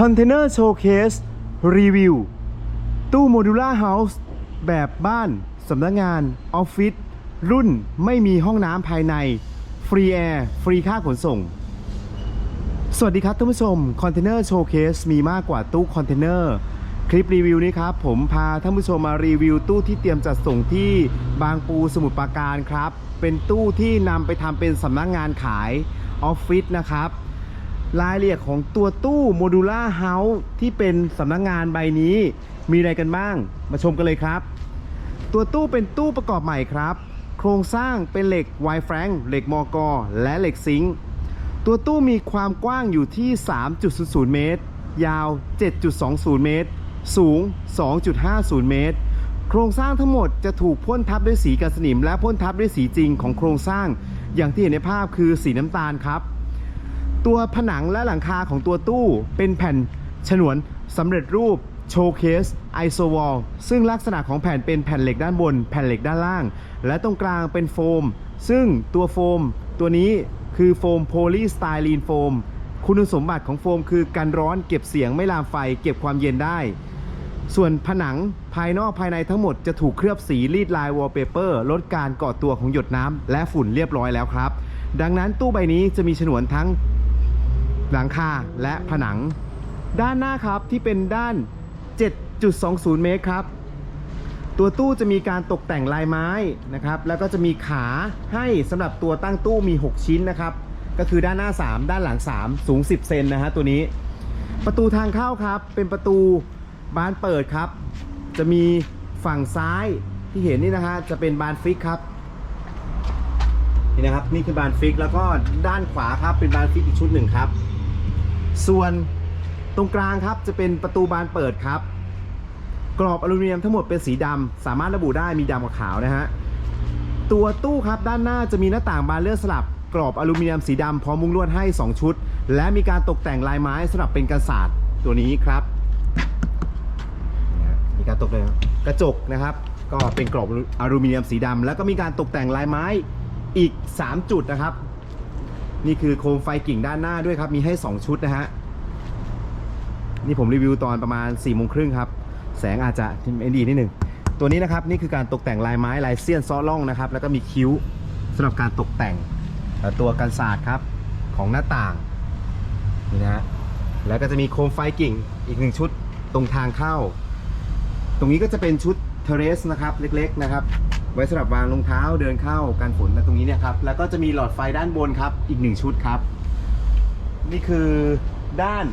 คอนเทนเนอร์โชว์เคสรีวิว ตู้โมดูล่าเฮาส์แบบบ้านสำนักงานออฟฟิศรุ่นไม่มีห้องน้ำภายใน ฟรีแอร์ ฟรีค่าขนส่ง สวัสดีครับท่านผู้ชมคอนเทนเนอร์โชว์เคสมีมากกว่าตู้คอนเทนเนอร์คลิปรีวิวนี้ครับ ผมพาท่านผู้ชมมารีวิวตู้ที่เตรียมจัดส่งที่บางปูสมุทรปราการครับ เป็นตู้ที่นำไปทำเป็นสำนักงานขายออฟฟิศนะครับ รายละเอียดของตัวตู้โมดูล่าเฮาส์ที่เป็นสำนักงานใบนี้ มีอะไรกันบ้าง มาชมกันเลยครับ ตัวตู้เป็นตู้ประกอบใหม่ครับ โครงสร้างเป็นเหล็กไวแฟรงเหล็กมอกอและเหล็กซิงค์ตัวตู้มีความกว้างอยู่ที่ 3.00 เมตร ยาว 7.20 เมตร สูง 2.50 เมตร โครงสร้างทั้งหมดจะถูกพ่นทับด้วยสีกันสนิม และพ่นทับด้วยสีจริงของโครงสร้าง อย่างที่เห็นในภาพคือสีน้ำตาลครับ ตัวผนังและหลังคาของตัวตู้ เป็นแผ่นฉนวนสำเร็จรูปโชว์เคสไอโซวอลซึ่งลักษณะของแผ่นเป็นแผ่นเหล็กด้านบน แผ่นเหล็กด้านล่าง และตรงกลางเป็นโฟม ซึ่งตัวโฟม ตัวนี้คือโฟมโพลีสไตรีนโฟม คุณสมบัติของโฟมคือกันร้อนเก็บเสียงไม่ลามไฟ เก็บความเย็นได้ ส่วนผนังภายนอกภายในทั้งหมดจะถูกเคลือบสีรีดลายวอลเปเปอร์ลดการก่อตัวของหยดน้ำและฝุ่นเรียบร้อยแล้วครับ ดังนั้นตู้ใบนี้จะมีฉนวนทั้ง หลังคาและผนัง ด้านหน้าครับที่เป็นด้าน 7.20 เมตรครับ ตัวตู้จะมีการตกแต่งลายไม้นะครับ แล้วก็จะมีขาให้สำหรับตัวตั้งตู้มี 6 ชิ้นนะครับ ก็คือด้านหน้า 3 ด้านหลัง 3 สูง 10 เซนนะฮะตัวนี้ ประตูทางเข้าครับ เป็นประตูบานเปิดครับ จะมีฝั่งซ้ายที่เห็นนี่นะฮะจะเป็นบานฟิกครับนี่นะครับนี่คือบานฟิกแล้วก็ด้านขวาครับเป็นบานฟิกอีกชุดหนึ่งครับ ส่วนตรงกลางครับจะเป็นประตูบานเปิดครับ กรอบอลูมิเนียมทั้งหมดเป็นสีดำสามารถระบุได้มีดำกับขาวนะฮะตัวตู้ครับด้านหน้าจะมีหน้าต่างบานเลื่อนสลับ กรอบอลูมิเนียมสีดำพร้อมมุ้งลวดให้ 2 ชุด และมีการตกแต่งลายไม้สลับเป็นกันศาสตร์ตัวนี้ครับมีการตกแต่งกระจกนะครับ ก็เป็นกรอบอลูมิเนียมสีดำแล้วก็มีการตกแต่งลายไม้อีก 3 จุดนะครับ นี่คือโคมไฟกิ่งด้านหน้าด้วยครับ มีให้ 2 ชุดนะฮะ นี่ผมรีวิวตอนประมาณ4ี่โมงครึ่งครับ แสงอาจจะไม่ดีนิดหนึ่ง ตัวนี้นะครับ นี่คือการตกแต่งลายไม้ลายเสี้ยนซ้อล่องนะครับ แล้วก็มีคิ้วสำหรับการตกแต่งตัวกันศาสตร์ครับของหน้าต่างนี่นะฮะ แล้วก็จะมีโคมไฟกิ่งอีกหนึ่งชุดตรงทางเข้า ตรงนี้ก็จะเป็นชุดเทเรสนะครับเล็กๆนะครับ ไว้สำหรับวางรองเท้าเดินเข้ากันฝนและตรงนี้เนี่ยครับ แล้วก็จะมีหลอดไฟด้านบนครับ อีกหนึ่งชุดครับ นี่คือด้าน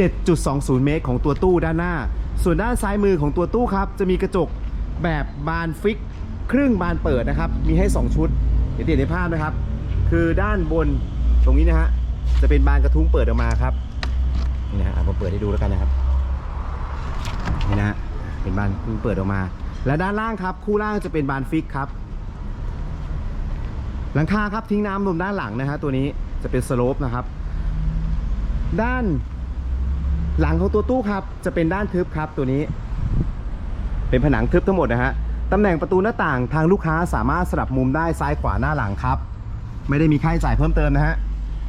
7.20 เมตรของตัวตู้ด้านหน้า ส่วนด้านซ้ายมือของตัวตู้ครับ จะมีกระจกแบบบานฟิก ครึ่งบานเปิดนะครับ มีให้ 2 ชุดเดี๋ยวเห็นในภาพนะครับ คือด้านบนตรงนี้นะฮะจะเป็นบานกระทุ้งเปิดออกมาครับนี่นะฮะเอามเปิดให้ดูแล้วกันนะครับนี่นะฮะเป็นบานเปิดออกมา และด้านล่างครับ คู่ล่างจะเป็นบานฟิกครับ หลังคาครับทิ้งน้ำลมด้านหลังนะฮะตัวนี้จะเป็นสโลปนะครับ ด้านหลังของตัวตู้ครับ จะเป็นด้านทึบครับตัวนี้ เป็นผนังทึบทั้งหมดนะฮะตำแหน่งประตูหน้าต่างทางลูกค้าสามารถสลับมุมได้ซ้ายขวาหน้าหลังครับ ไม่ได้มีค่าใช้จ่ายเพิ่มเติมนะฮะ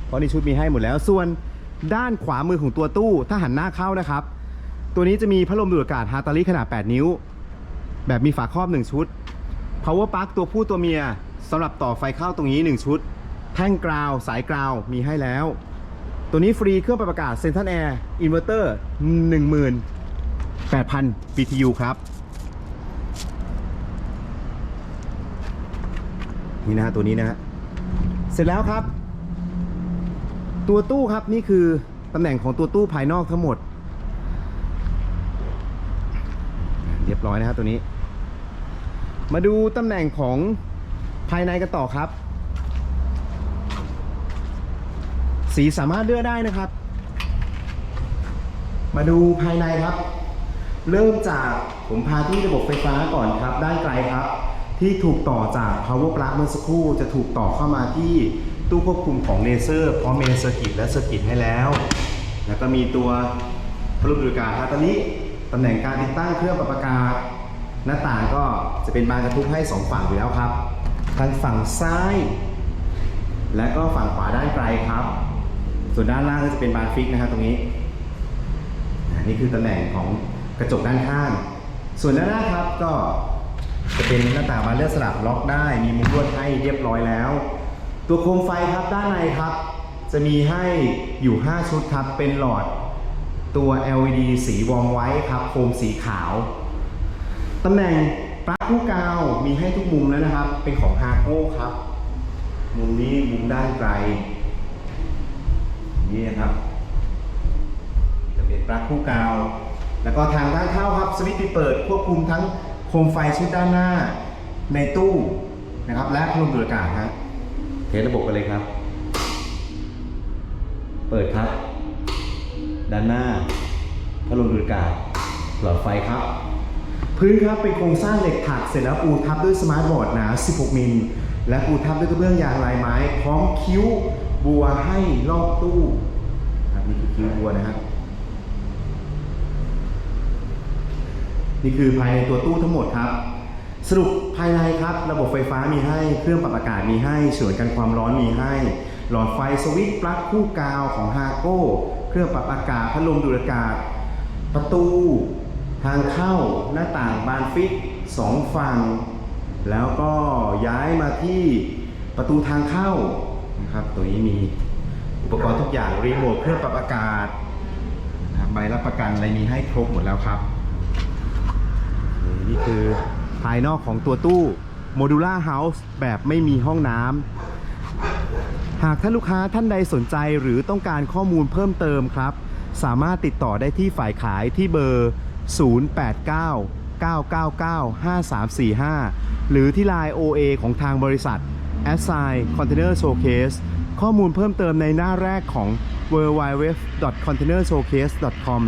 เพราะในชุดมีให้หมดแล้วส่วนด้านขวามือของตัวตู้ถ้าหันหน้าเข้านะครับ ตัวนี้จะมีพัดลมดูดอากาศฮาตาลิขนาด 8 นิ้ว แบบมีฝาครอบ 1 ชุด power plug ตัวผู้ตัวเมียสำหรับต่อไฟเข้าตรงนี้ 1 ชุด แท่งกราว สายกราวมีให้แล้ว ตัวนี้ฟรีเครื่องปรับอากาศเซนทันแอร์อินเวอร์เตอร์18,000 BTU ครับ นี่นะฮะตัวนี้นะฮะเสร็จแล้วครับ ตัวตู้ครับนี่คือตำแหน่งของตัวตู้ภายนอกทั้งหมด เรียบร้อยนะครับตัวนี้ มาดูตำแหน่งของภายในกันต่อครับ สีสามารถเลือกได้นะครับ มาดูภายในครับ เริ่มจากผมพาที่ระบบไฟฟ้าก่อนครับ ด้านไกลครับ ที่ถูกต่อจาก power plug เมื่อสักครู่จะถูกต่อเข้ามาที่ตู้ควบคุมของเลเซอร์พร้อมเมนเซอร์กิตและเซอร์กิตให้แล้ว แล้วก็มีตัวพัดลมดูดอากาศครับตอนนี้ตำแหน่งการติดตั้งเครื่องปรับอากาศ หน้าต่างก็จะเป็นบานกระทุ้งให้สองฝั่งอยู่แล้วครับทางฝั่งซ้าย และก็ฝั่งขวาด้านไกลครับ ส่วนด้านล่างก็จะเป็นบานฟิกนะครับตรงนี้นี่คือตำแหน่งของกระจกด้านข้าง ส่วนด้านหน้าครับก็จะเป็นหน้าต่างบานเลื่อนสลับล็อกได้ มีมุมลวดให้เรียบร้อยแล้ว ตัวโคมไฟครับด้านในครับ จะมีให้อยู่ 5 ชุดครับเป็นหลอดตัว LED สีวอร์มไว้ครับ โคมสีขาว ตำแหน่งปลั๊กลูกกาวมีให้ทุกมุมแล้วนะครับ เป็นของฮาโก้ครับ มุมนี้มุมด้านไกล นี่นะครับจะเป็นปลั๊กคู่กาว แล้วก็ทางด้านเข้าครับสวิตช์ปิดเปิดควบคุมทั้งโคมไฟชุดด้านหน้าในตู้นะครับ และพัดลมดูดอากาศฮะเทสระบบกันเลยครับ เปิดครับ ด้านหน้าพัดลมดูดอากาศหลอดไฟครับ พื้นครับเป็นโครงสร้างเหล็กถักเสร็จแล้วปูทับด้วยสมาร์ทบอร์ดหนา 16 มิล และปูทับด้วยกระเบื้องยางลายไม้ พร้อมคิ้วบัวให้รอบตู้ครับนี่คือคิ้วบัวนะครับ นี่คือภายในตัวตู้ทั้งหมดครับ สรุปภายในครับ ระบบไฟฟ้ามีให้ เครื่องปรับอากาศมีให้ส่วนกันความร้อนมีให้ หลอดไฟสวิตช์ปลั๊กคู่กาวของฮาโก้ เครื่องปรับอากาศพัดลมดูดอากาศ ประตู ทางเข้าหน้าต่างบานฟิกสองฝั่ง แล้วก็ย้ายมาที่ประตูทางเข้านะครับ ตัวนี้มีอุปกรณ์ทุกอย่างรีโมทเครื่องปรับอากาศใบรับประกันอะไรมีให้ครบหมดแล้วครับ นี่คือภายนอกของตัวตู้ Modular House แบบไม่มีห้องน้ำหากท่านลูกค้าท่านใดสนใจหรือต้องการข้อมูลเพิ่มเติมครับ สามารถติดต่อได้ที่ฝ่ายขายที่เบอร์ 089 999 5345 หรือที่ Line OA ของทางบริษัท a s s i g n Container Showcase ข้อมูลเพิ่มเติมในหน้าแรกของ w w w c o n t a i n e r s h o w c a s e c o m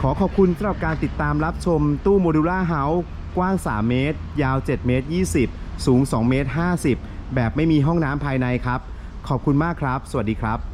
ขอขอบคุณสำหรับการติดตามรับชมตู้โมดูล่าเฮาส์กว้าง 3 เมตร ยาว 7 เมตร 20 สูง 2 เมตร 50 แบบไม่มีห้องน้ำภายในครับ ขอบคุณมากครับ สวัสดีครับ